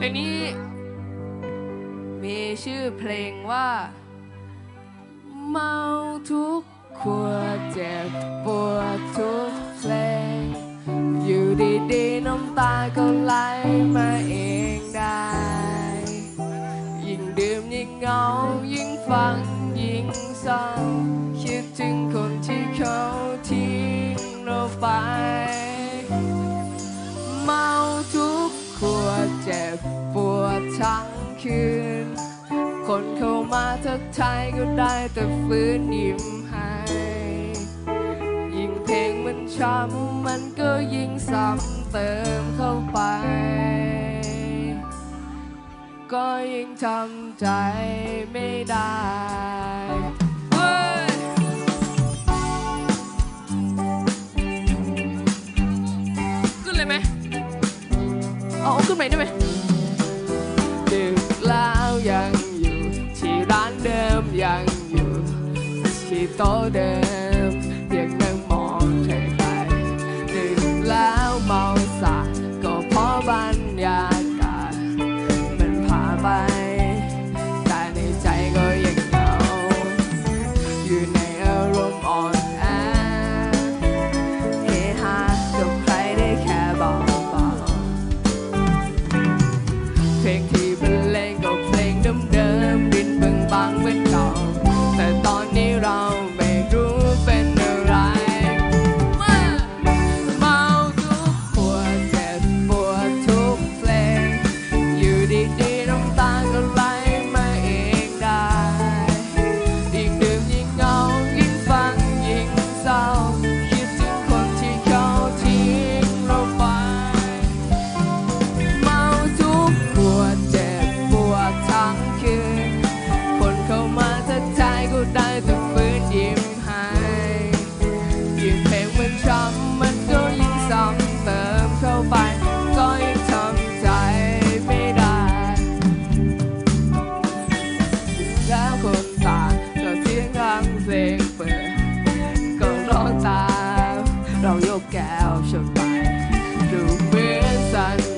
เพลงนี้มีชื่อเพลงว่า เมาทุกขวดเจ็บปวดทุกเพลง อยู่ดีๆน้ำตาก็ไหลมาเองได้ ยิ่งดื่มยิ่งเหงา ทั้งคืน คนเข้ามาทักทายก็ได้แต่ฟื้นยิ้มให้ ยิ่งเพลงมันช้ำมันก็ยิ่งซ้ำเติมเข้าไป ก็ยิ่งทำใจไม่ได้เฮ้ยขึ้นเลยไหมอาเอาขึ้นไปได้ไหม started shall survive. The ways